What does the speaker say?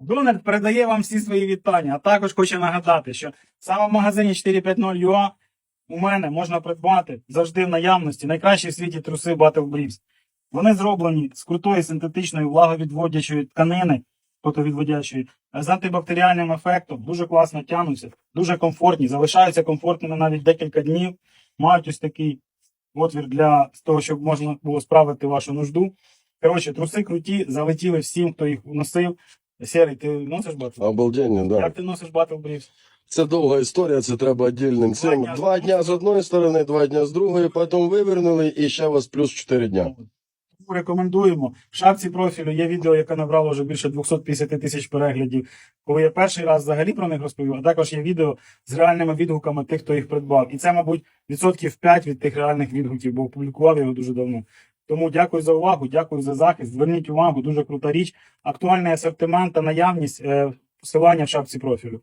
Дональд передає вам всі свої вітання, а також хоче нагадати, що саме в магазині 450.ua у мене можна придбати завжди в наявності найкращі в світі труси Battle Briefs. Вони зроблені з крутої синтетичної влаговідводячої тканини, фотовідводячої, з антибактеріальним ефектом, дуже класно тянуться, дуже комфортні, залишаються комфортними навіть декілька днів. Мають ось такий отвір для того, щоб можна було справити вашу нужду. Коротше, труси круті, залетіли всім, хто їх носив. Серий, ти носиш Battle? Обалденно, да. Як ти носиш Battle Briefs? Це довга історія, це треба віддільним цим. дня. Два дня з одної сторони, два дня з другої, потім вивернули і ще у вас плюс 4 дня. Рекомендуємо. В шапці профілю є відео, яке набрало вже більше 250 тисяч переглядів. Коли я перший раз взагалі про них розповів, а також є відео з реальними відгуками тих, хто їх придбав. І це, мабуть, відсотків 5 від тих реальних відгуків, бо опублікував його дуже давно. Тому дякую за увагу, дякую за захист. Зверніть увагу, дуже крута річ. Актуальний асортимент та наявність е, посилання в шапці профілю.